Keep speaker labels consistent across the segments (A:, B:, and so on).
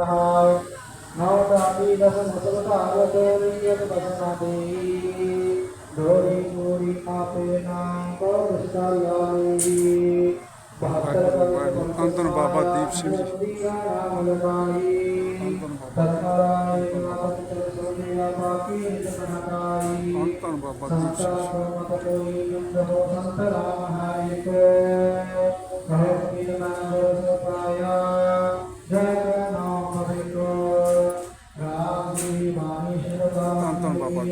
A: ਕਹਾਇ ਨੌ ਦਾਤੀ ਦਸ ਮੁਸਲ ਧਾਰਤ ਰਿਯਤ ਬਸਨਾ ਦੇਈ ਦੋਰੀ ਚੋਰੀ ਆਪੇ ਨਾਮ ਕੋ ਦੁਸ਼ਟਾ ਲਾਈ ਬਹਤਰ
B: ਧੰਨ ਧੰਨ ਬਾਬਾ ਦੀਪ ਸਿੰਘ ਜੀ।
A: ਨਾਮ ਲਗਾਈ
B: ਧੰਨ ਬਾਬਾ
A: ਤਤਕਾਰਾਇ ਨਾਮ ਤਤ ਸੋਨਿਆ ਬਾਕੀ ਨਿਜ ਮਨਕਾਈ
B: ਧੰਨ ਧੰਨ ਬਾਬਾ ਦੀਪ ਸਿੰਘ ਜੀ।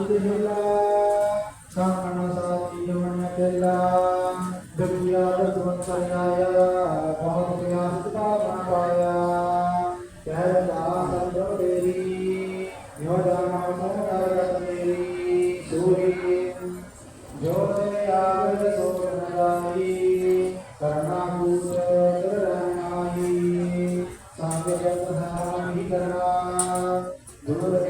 B: සාති දෙහිලා සාමන සාති
A: යමන
B: දෙලා
A: දෙවියා දතුන් සංගාය භවතියා සුතාපාය යදා සම්බෝ දේවි යෝදා මහසකාරතේ සූරි ජෝතේ ආගත සෝනදායි කරුණාකූත කරණායි සංඝ
B: ජනතාමි කරණා දුරදේ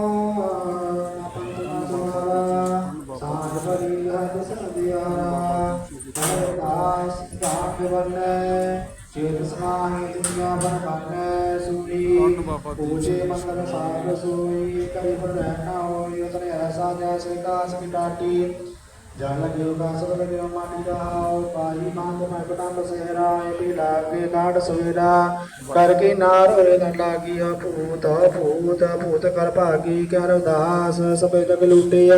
A: ਪੂਜੇ
B: ਸਿੰਘ ਜੀ।
A: ਮੰਗਲ ਸਾਧ ਸੋਈ ਕਰੀ ਪਰ ਰਹਿਣਾ ਹੋਈ ਉਤਰੇ ਐਸਾ ਜੈਸੇ ਕਾਸ ਕੀ ਟਾਟੀ ਜਨ ਲਗਿਓ ਕਾਸ ਲਗਿਓ ਮਾਟੀ ਰਹਾਉ ਪਾਈ ਮੰਗ ਮੈਂ ਕਟੰਬ ਸਹਿਰਾ ਏਲੀ ਲਾਗੇ ਕਾਟ ਸਵੇਰਾ ਕਰ ਕੀ ਨਾਰ ਹੋਏ ਨਾ ਲਾਗੀਆ ਭੂਤ ਭੂਤ ਭੂਤ ਕਰ ਭਾਗੀ ਕਰ ਉਦਾਸ ਸਭੇ ਤਕ ਲੂਟਿਆ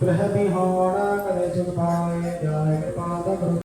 A: ਪ੍ਰਹਬੀ ਹੋਣਾ ਕਰੇ ਸੁਖ ਪਾਏ ਜਾਏ ਪਾਦ ਗੁਰੂ